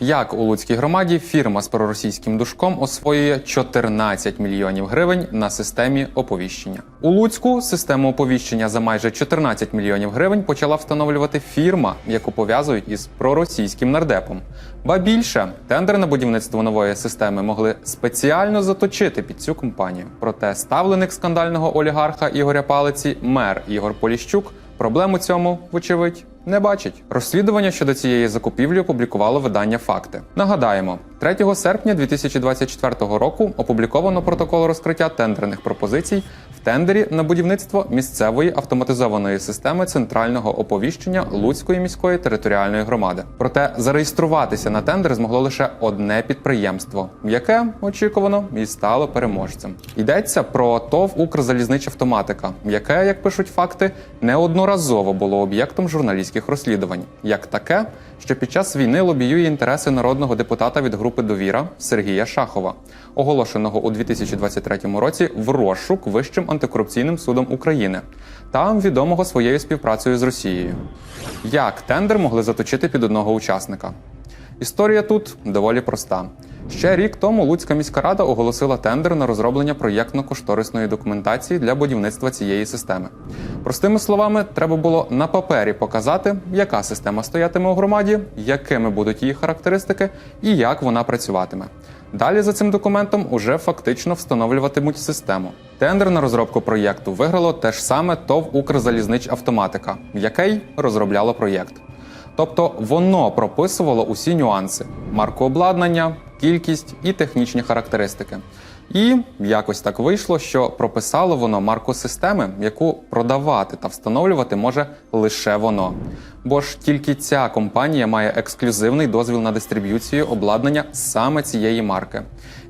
Як у Луцькій громаді фірма з проросійським душком освоює 14 мільйонів гривень на системі оповіщення. У Луцьку систему оповіщення за майже 14 мільйонів гривень почала встановлювати фірма, яку пов'язують із проросійським нардепом. Ба більше тендер на будівництво нової системи могли спеціально заточити під цю компанію. Проте ставленик скандального олігарха Ігоря Палиці, мер Ігор Поліщук, проблем у цьому, вочевидь, не бачить. Розслідування щодо цієї закупівлі опублікувало видання Факти. Нагадаємо, 3 серпня 2024 року опубліковано протокол розкриття тендерних пропозицій в тендері на будівництво місцевої автоматизованої системи центрального оповіщення Луцької міської територіальної громади. Проте зареєструватися на тендер змогло лише одне підприємство, яке очікувано і стало переможцем. Йдеться про ТОВ Укрзалізничавтоматика, яке, як пишуть факти, неодноразово було об'єктом журналістських розслідувань, як таке, що під час війни лобіює інтереси народного депутата від групи Довіра Сергія Шахова, оголошеного у 2023 році в розшук Вищим антикорупційним судом України та відомого своєю співпрацею з Росією. Як тендер могли заточити під одного учасника? Історія тут доволі проста. Ще рік тому Луцька міська рада оголосила тендер на розроблення проєктно-кошторисної документації для будівництва цієї системи. Простими словами, треба було на папері показати, яка система стоятиме у громаді, якими будуть її характеристики і як вона працюватиме. Далі за цим документом уже фактично встановлюватимуть систему. Тендер на розробку проєкту виграло те ж саме ТОВ Укрзалізничавтоматика, яке розробляло проєкт. Тобто воно прописувало усі нюанси: марку обладнання, кількість і технічні характеристики. І якось так вийшло, що прописало воно марку системи, яку продавати та встановлювати може лише воно. Бо ж тільки ця компанія має ексклюзивний дозвіл на дистриб'юцію обладнання саме цієї марки.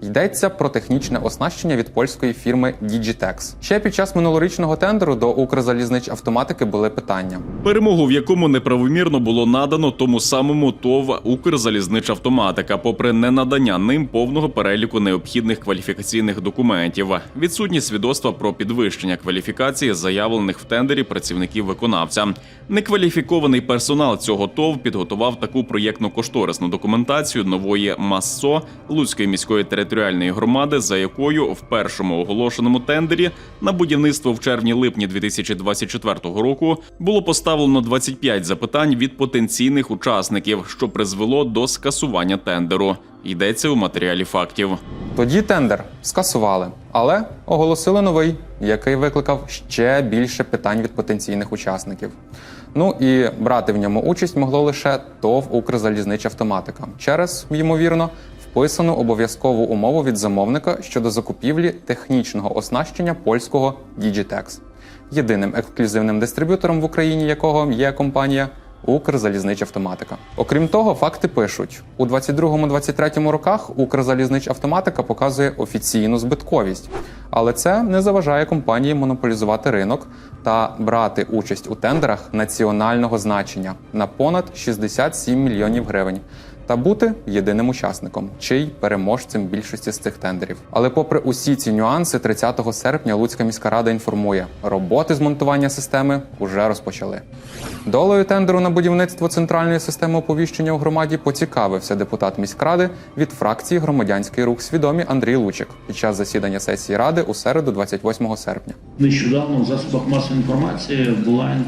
Йдеться про технічне оснащення від польської фірми Digitex. Ще під час минулорічного тендеру до Укрзалізничавтоматики були питання. Перемогу, в якому неправомірно було надано тому самому ТОВ Укрзалізничавтоматика, попри ненадання ним повного переліку необхідних кваліфікаційних документів, відсутність свідоцтва про підвищення кваліфікації, заявлених в тендері працівників виконавця. Некваліфікований персонал цього ТОВ підготував таку проєктно-кошторисну документацію нової МАССО Луцької міської територіальної громади, за якою в першому оголошеному тендері на будівництво в червні-липні 2024 року було поставлено 25 запитань від потенційних учасників, що призвело до скасування тендеру. Йдеться у матеріалі фактів. Тоді тендер скасували, але оголосили новий, який викликав ще більше питань від потенційних учасників. Ну і брати в ньому участь могло лише ТОВ Укрзалізничавтоматика через, ймовірно, вписану обов'язкову умову від замовника щодо закупівлі технічного оснащення польського Digitex, єдиним ексклюзивним дистриб'ютором в Україні якого є компанія Укрзалізничавтоматика. Окрім того, факти пишуть: у 22-23 роках Укрзалізничавтоматика показує офіційну збитковість, але це не заважає компанії монополізувати ринок та брати участь у тендерах національного значення на понад 67 мільйонів гривень. Та бути єдиним учасником, чи й переможцем більшості з цих тендерів. Але, попри усі ці нюанси, 30 серпня Луцька міська рада інформує, роботи з монтування системи вже розпочали. Долею тендеру на будівництво центральної системи оповіщення у громаді поцікавився депутат міськради від фракції Громадянський рух свідомі Андрій Лучик під час засідання сесії ради у середу, 28 серпня. Нещодавно в засобах масової інформації була е,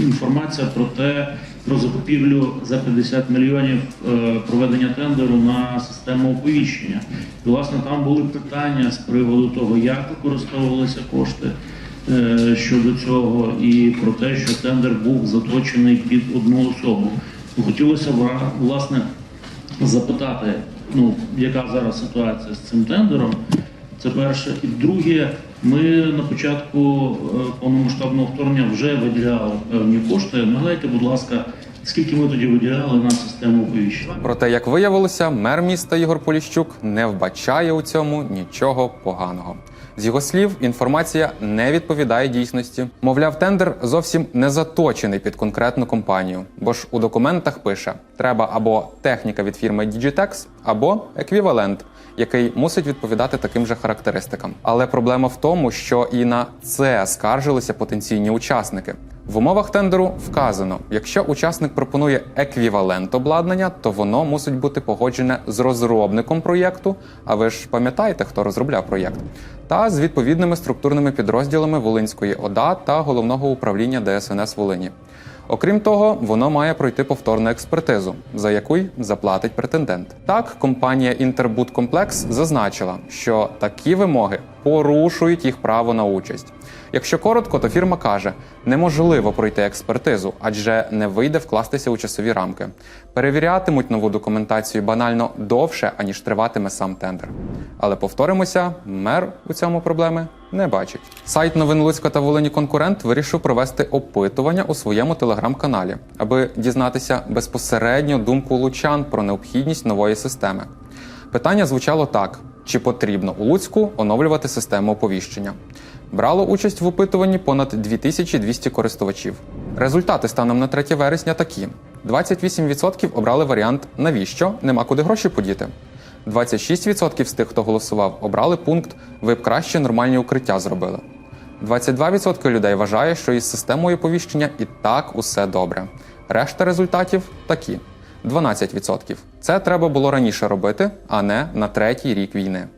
інформація про те, про закупівлю за 50 мільйонів е, проведення тендеру на систему оповіщення. І, власне, там були питання з приводу того, як використовувалися кошти е, щодо цього, і про те, що тендер був заточений під одну особу. Хотілося б, власне запитати, ну яка зараз ситуація з цим тендером. Це перше. І друге, ми на початку е, повномасштабного вторгнення вже виділяли певні кошти. Нагадайте, будь ласка, скільки ми тоді виділяли на систему оповіщення? Проте, як виявилося, мер міста Ігор Поліщук не вбачає у цьому нічого поганого. З його слів, інформація не відповідає дійсності. Мовляв, тендер зовсім не заточений під конкретну компанію, бо ж у документах пише: треба або техніка від фірми Digitex, або еквівалент, який мусить відповідати таким же характеристикам. Але проблема в тому, що і на це скаржилися потенційні учасники. В умовах тендеру вказано, якщо учасник пропонує еквівалент обладнання, то воно мусить бути погоджене з розробником проєкту. А ви ж пам'ятаєте, хто розробляв проєкт, та з відповідними структурними підрозділами Волинської ОДА та головного управління ДСНС Волині. Окрім того, воно має пройти повторну експертизу, за яку заплатить претендент. Так, компанія Інтербудкомплекс зазначила, що такі вимоги порушують їх право на участь. Якщо коротко, то фірма каже, неможливо пройти експертизу, адже не вийде вкластися у часові рамки. Перевірятимуть нову документацію банально довше, аніж триватиме сам тендер. Але повторимося, мер у цьому проблеми не бачить. Сайт новин Луцька та Волині конкурент вирішив провести опитування у своєму телеграм-каналі, аби дізнатися безпосередньо думку лучан про необхідність нової системи. Питання звучало так: чи потрібно у Луцьку оновлювати систему оповіщення? Брало участь в опитуванні понад 2200 користувачів. Результати станом на 3 вересня такі: 28% обрали варіант навіщо нема куди гроші подіти. 26% з тих, хто голосував, обрали пункт Ви б краще нормальні укриття зробили. 22% людей вважає, що із системою оповіщення і так усе добре. Решта результатів такі: 12%. Це треба було раніше робити, а не на третій рік війни.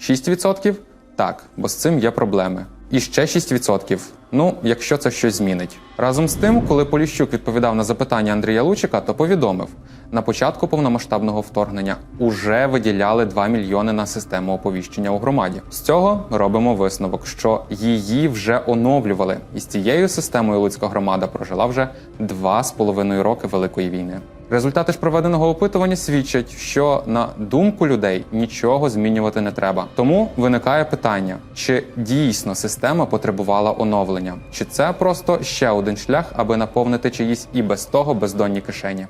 6% так, бо з цим є проблеми. І ще 6%. Ну, якщо це щось змінить. Разом з тим, коли Поліщук відповідав на запитання Андрія Лучика, то повідомив: на початку повномасштабного вторгнення уже виділяли 2 мільйони на систему оповіщення у громаді. З цього робимо висновок, що її вже оновлювали, і з цією системою Луцька громада прожила вже 2,5 роки Великої війни. Результати ж проведеного опитування свідчать, що на думку людей нічого змінювати не треба. Тому виникає питання: чи дійсно система потребувала оновлення, чи це просто ще один шлях, аби наповнити чиїсь і без того бездонні кишені.